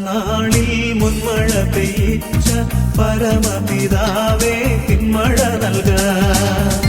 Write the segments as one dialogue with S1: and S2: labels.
S1: നാളിൽ മുൻമഴ പെയ്ച്ച പരമപിതാവേ പിന്മഴ നൽകാം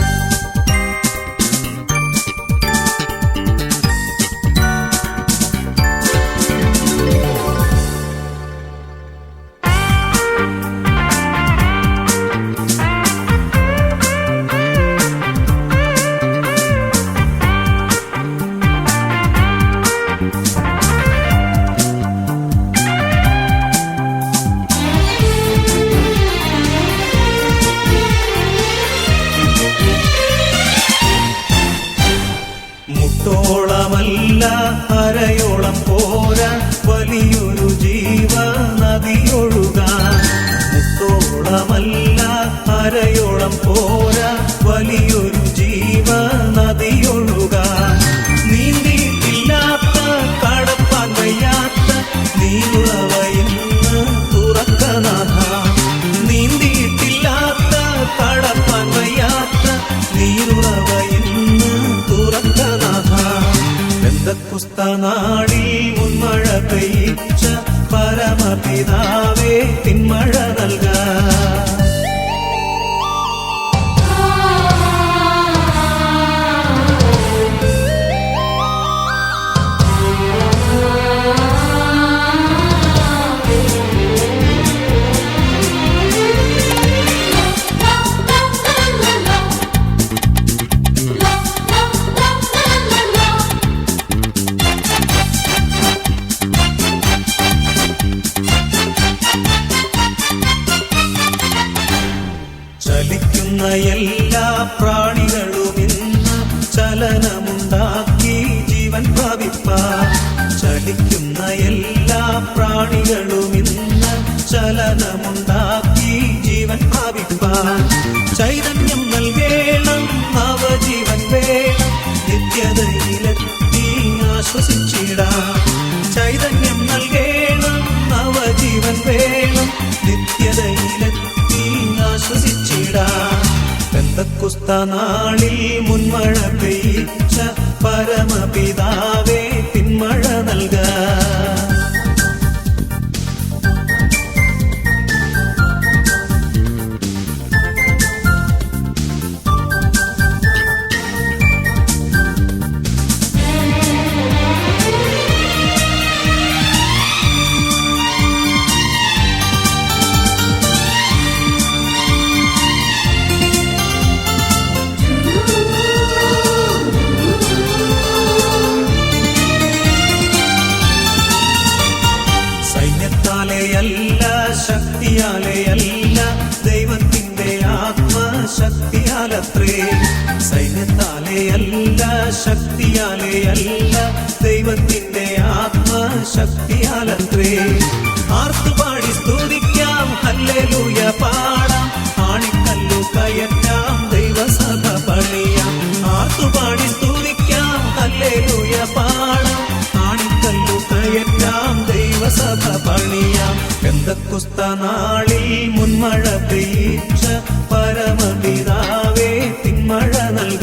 S1: പെന്തക്കുസ്ത നാളിൽ മുൻമഴ പെയ്ച്ച പരമപിതാവേ പിന്മഴ നൽകാ. അല്ല ശക്തിയാലേ അല്ല ദൈവത്തിന്റെ ആത്മശക്തിയാലത്രേ. ആർത്തുപാടി സ്തുതിക്കാം ഹല്ലേലൂയ പാടാം ആണിക്കല്ലു കയറ്റാം ദൈവസഭ പണിയാം. ആർത്തുപാടി സ്തുതിക്കാം ഹല്ലേലൂയ പാടാം ആണിക്കല്ലു കയറ്റാം ദൈവസഭ പണിയാം. എന്തൊക്കുസ്ത നാളിൽ മുൻമഴ പെയ്ച്ച പരമപിതാവേ തിന്മഴ നൽകി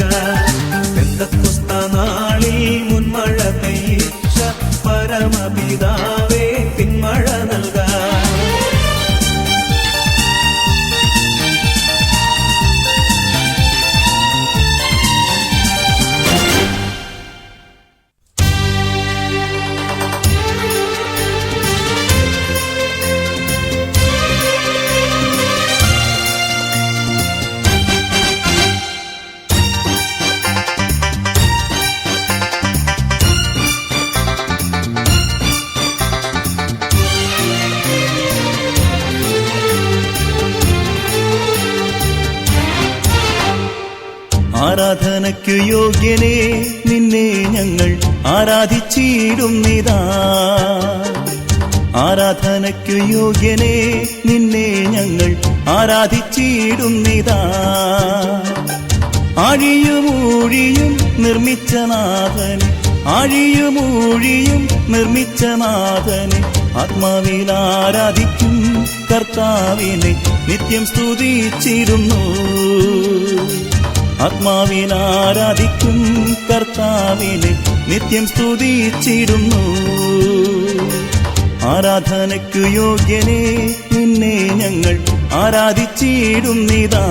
S2: കൃപയ്ക്കു യോഗ്യനെ നിന്നെ ഞങ്ങൾ ആരാധിച്ചിടുന്നിതാ ആരാധനയ്ക്കു യോഗ്യനെ നിന്നെ ഞങ്ങൾ ആരാധിച്ചിടുന്നിതാ ആഴിയുമൂഴിയും നിർമ്മിച്ച നാഥന് ആഴിയുമൂഴിയും നിർമ്മിച്ച നാഥന് ആത്മാവിൽ ആരാധിക്കും കർത്താവിനെ നിത്യം സ്തുതിച്ചിരുന്നു ആത്മാവിൽ ആരാധിക്കും കർത്താവിനെ നിത്യം സ്തുതിച്ചിടുന്നു. ആരാധനയ്ക്കു യോഗ്യനെ നിന്നെ ഞങ്ങൾ ആരാധിച്ചിടുന്നിതാ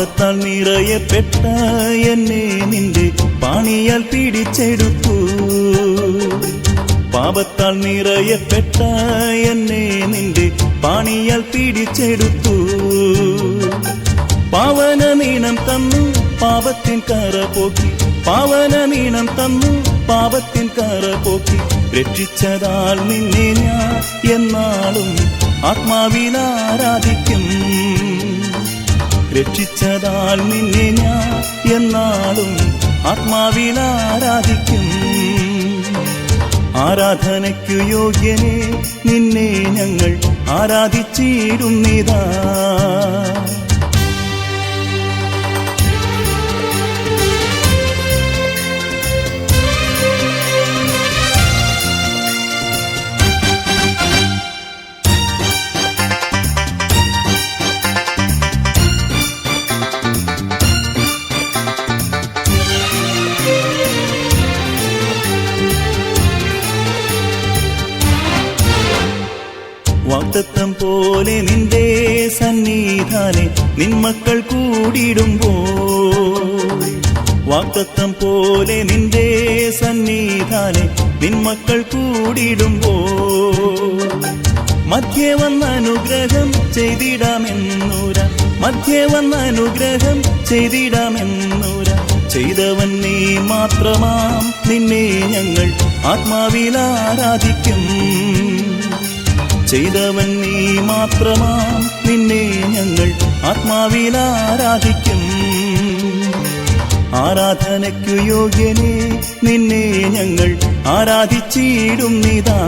S2: പാപത്താൽ നിറയപ്പെട്ട എന്നെ നിന്റെ പാണിയാൽ പിടിച്ചെടുത്തു. പാപത്താൽ നിറയപ്പെട്ട എന്നെ നിന്റെ പാണിയാൽ പിടിച്ചെടുത്തു. പാവന നീണം തന്നു പാപത്തിൻ കറ പോക്കി. പാവന നീണം തന്നു പാപത്തിൻ കറ പോക്കി. രക്ഷിച്ചതാൽ നിന്നെ ഞാൻ എന്നാളും ആത്മാവിൽ ആരാധിക്കും. രക്ഷിച്ചതാൽ നിന്നെ ഞാൻ എന്നാളും ആത്മാവിൽ ആരാധിക്കും. ആരാധനയ്ക്കു യോഗ്യനെ നിന്നെ ഞങ്ങൾ ആരാധിച്ചിടുന്നിതാ വാക്തത്വം പോലെ നിന്റെ സന്നിധാനെ നിന്മക്കൾ കൂടിയിടുമ്പോ മധ്യേ വന്ന അനുഗ്രഹം ചെയ്തിടാമെന്നൂര മധ്യേ വന്ന അനുഗ്രഹം ചെയ്തിടാമെന്നൂര. ചെയ്തവൻ നീ മാത്രമാം നിന്നെ ഞങ്ങൾ ആത്മാവിൽ ആരാധിക്കും. ചെയ്തവൻ നീ മാത്രമാം നിന്നെ ഞങ്ങൾ ആത്മാവിൽ ആരാധിക്കും. ആരാധനയ്ക്കു യോഗ്യനെ നിന്നെ ഞങ്ങൾ ആരാധിച്ചിടുന്നിതാ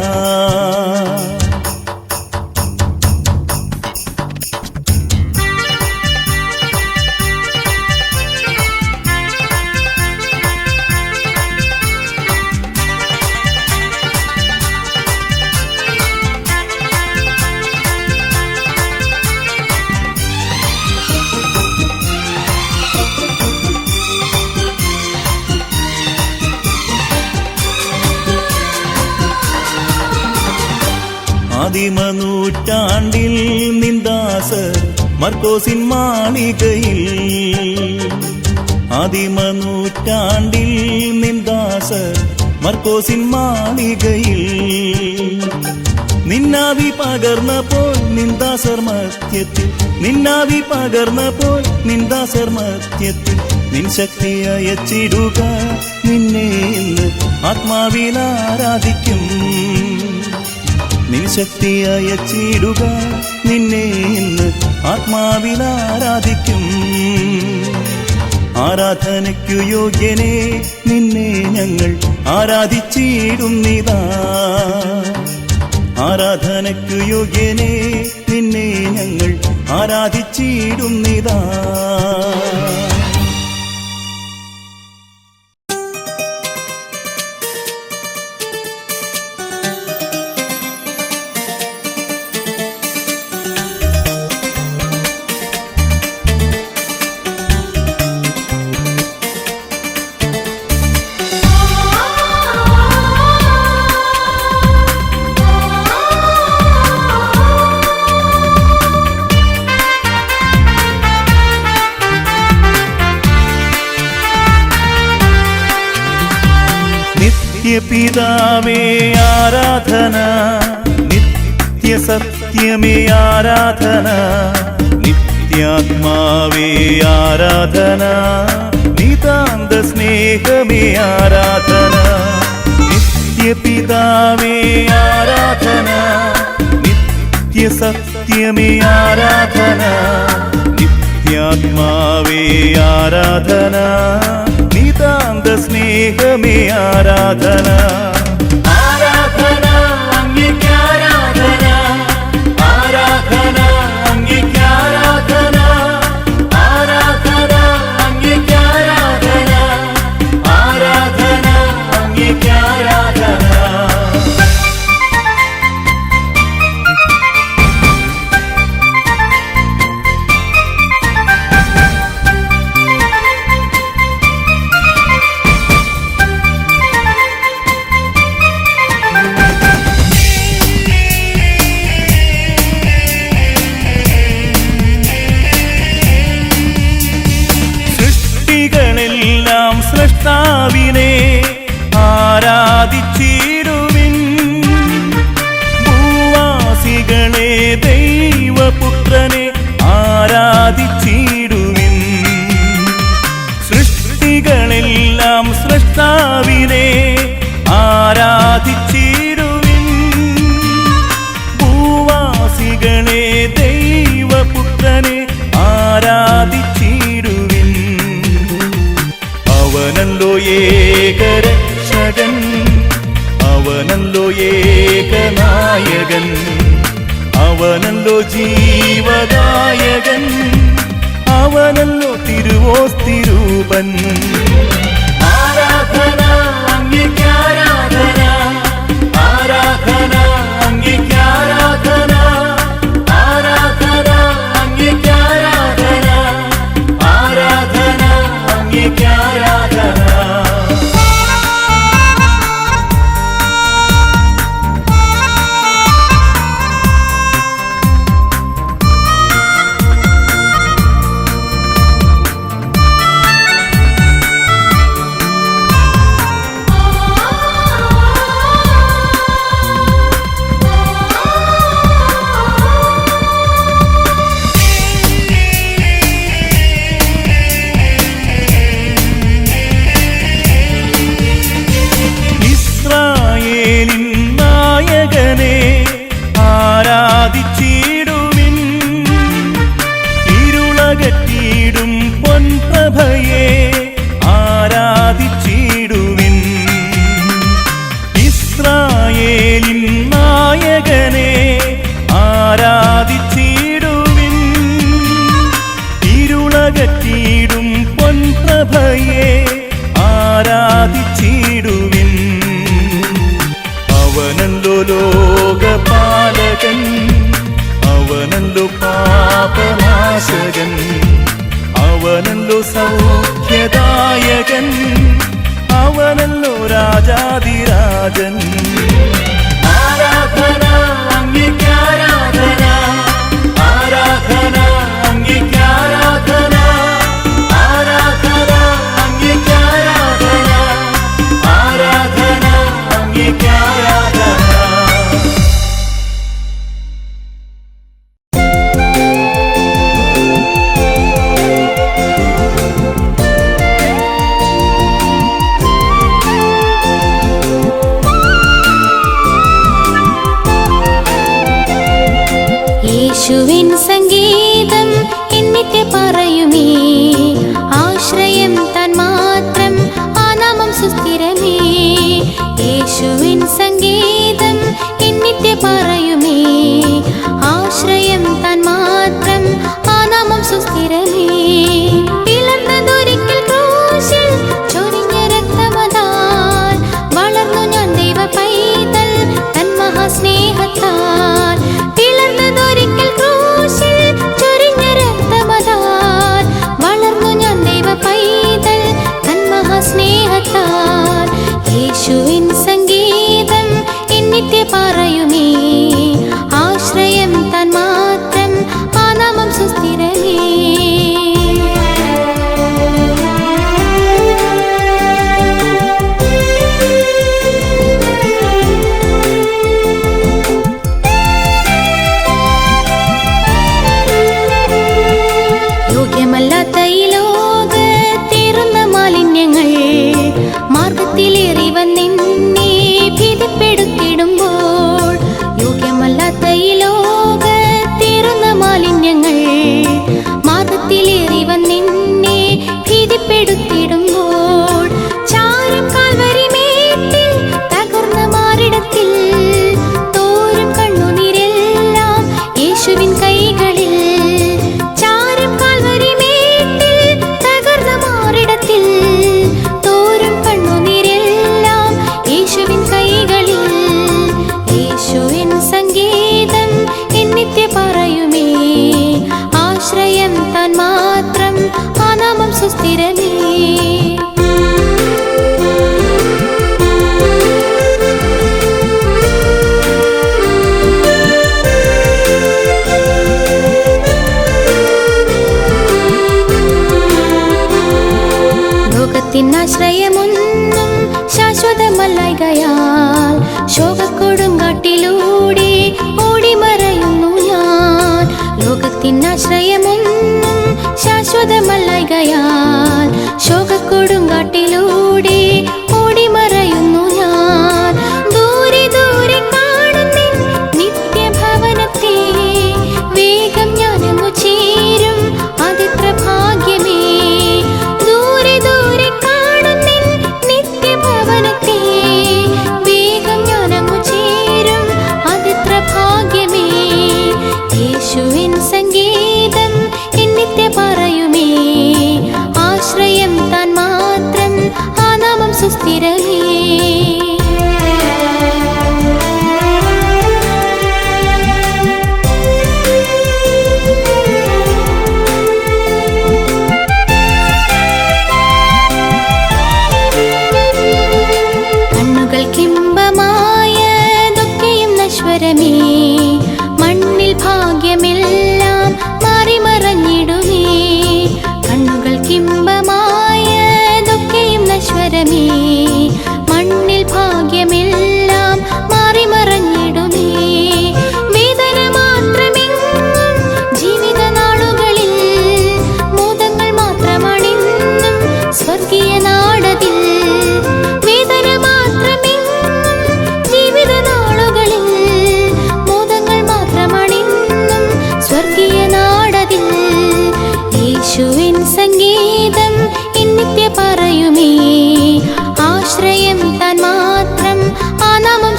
S2: ആദിമ നൂറ്റാണ്ടിൽ നിന്ദാസർ മർക്കോസിൻ മാളികയിൽ. ആദിമ നൂറ്റാണ്ടിൽ നിന്ദാസർ മർക്കോസിൻ മാളികയിൽ. നിന്നാവി പകർന്നപ്പോൾ നിന്ദാസർ മധ്യത്തിൽ. നിന്നാവി പകർന്നപ്പോൾ നിന്ദാസർ മധ്യത്തിൽ. നിൻ ശക്തി അയച്ചിടുക നിന്നെ ഇന്ന് ആത്മാവിൽ ആരാധിക്കും. നിൻ ശക്തി നിന്നെ ഇന്ന് ആത്മാവിൽ ആരാധിക്കും. ആരാധനയ്ക്കു യോഗ്യനെ നിന്നെ ഞങ്ങൾ ആരാധിച്ചിടുന്നിതാ. ആരാധനയ്ക്കു യോഗ്യനെ നിന്നെ ഞങ്ങൾ ആരാധിച്ചിടുന്നിതാ. സത്യമേ ആരാധന. നിത്യാത്മാവേ ആരാധന. നിതാന്ത സ്നേഹമേ ആരാധന. നിത്യപിതാവേ ആരാധന. നിത്യ സത്യമേ ആരാധന. നിത്യാത്മാവേ ആരാധന. നിതാന്ത സ്നേഹമേ ആരാധന. അവനല്ലോ ജീവദായകൻ അവനല്ലോ തിരുവോസ്തിരൂപൻ. ലോകപാലകൻ അവനല്ലോ പാപനാശകൻ അവനല്ലോ സൗഖ്യദായകൻ അവനല്ലോ രാജാതിരാജൻ. ആരാധന
S3: to insight.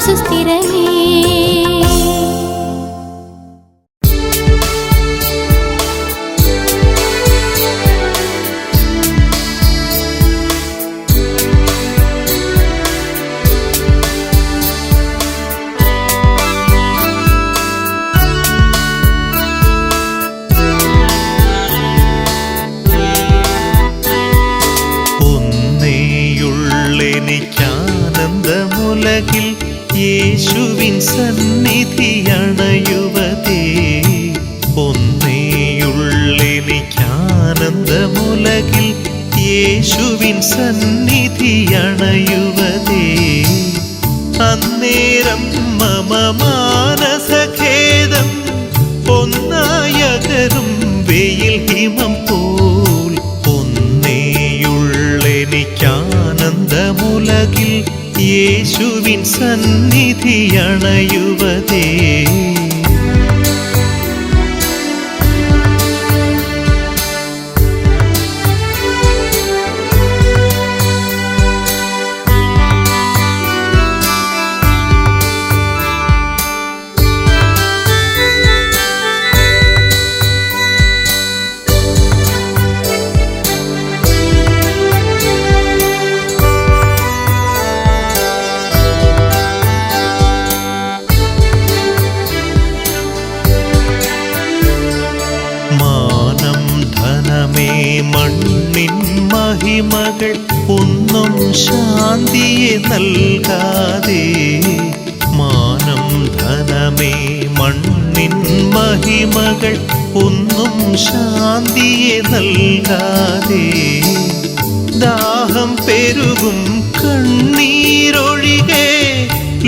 S3: സുസ്ഥിരമേ യേശുവിൻ
S4: സന്നിധി അണയുവതേ. ശാന്തിയെ നൽകാതെ മാനം ധനമേ മണ്ണിൻ മഹിമകൾ ഒന്നും ശാന്തിയെ നൽകാതെ ദാഹം പെരുകും കണ്ണീരൊഴികെ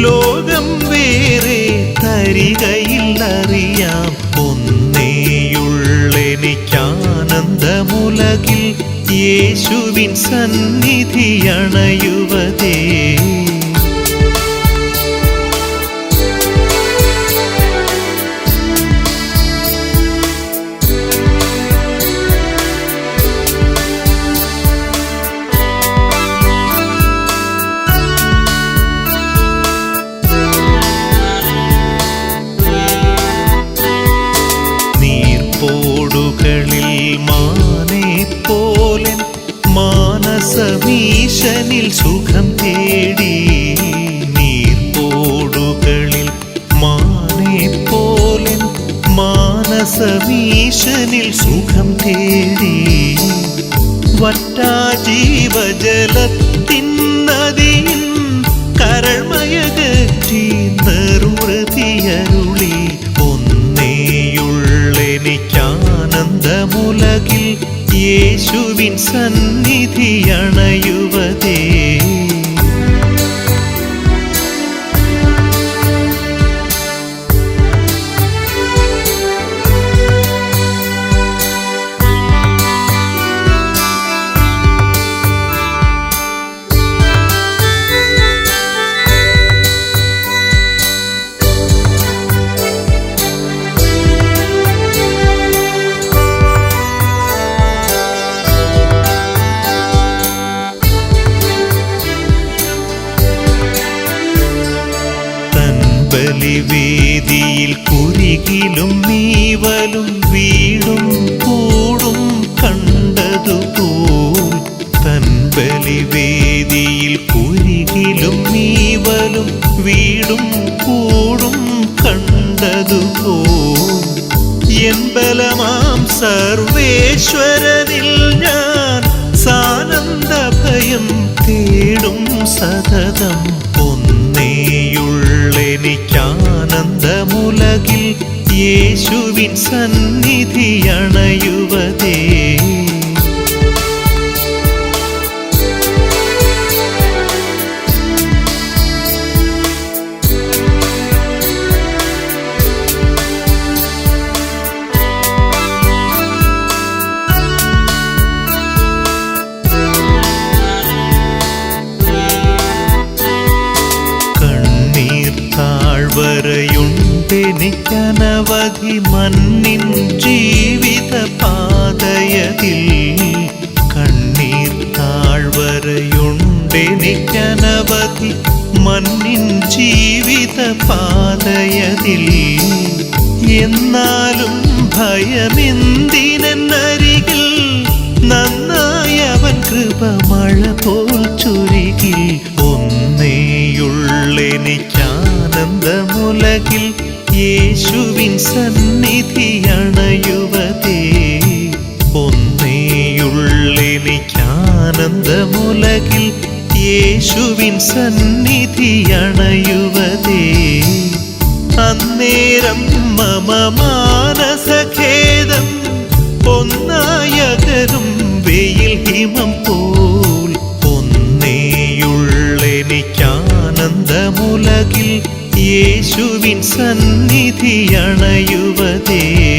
S4: ലോകം വേറെ തരികയില്ലറിയാം. ഒന്നേയുള്ളെനിക്കാനന്ദമുലകിൽ യേശുവിൻ സന്നിധി അണയുവതേ. കുരികിലും നീവലും വീടും കൂടും കണ്ടതുപോ എൻ ബലമാം സർവേശ്വരനിൽ ഞാൻ സാനന്ദ ഭയം തേടും സതതം. ഒന്നേയുള്ളെനിക്കാനന്ദമുലകിൽ യേശുവിൻ സന്നിധി താഴ്വരയുണ്ടെനിക്കനവധി മണ്ണിൻ ജീവിത പാതയതിൽ കണ്ണീർ താഴ്വരയുണ്ടെനിക്കനവധി മണ്ണിൻ ജീവിത പാതയതിൽ എന്നാലും ഭയമെന്തിനരികിൽ നന്നായി അവൻ കൃപ മഴ പോൽ ചുരുകിൽ. ഒന്നേയുള്ളെനിക്കാനന്ദമുലകിൽ യേശുവിൻ സന്നിധി അണയുവതേ ഒന്നേയുള്ളെനിക്കാനന്ദമുലകിൽ യേശുവിൻ സന്നിധി അണയുവതേ അന്നേരം മമ മാനസഖേദം ഒന്നായകരും വെയിൽ ഹിമം പോൽ. ഒന്നേയുള്ളെനിക്കാനന്ദമുലകിൽ യേശുവിൻ സന്നിധി അണയുവതേ.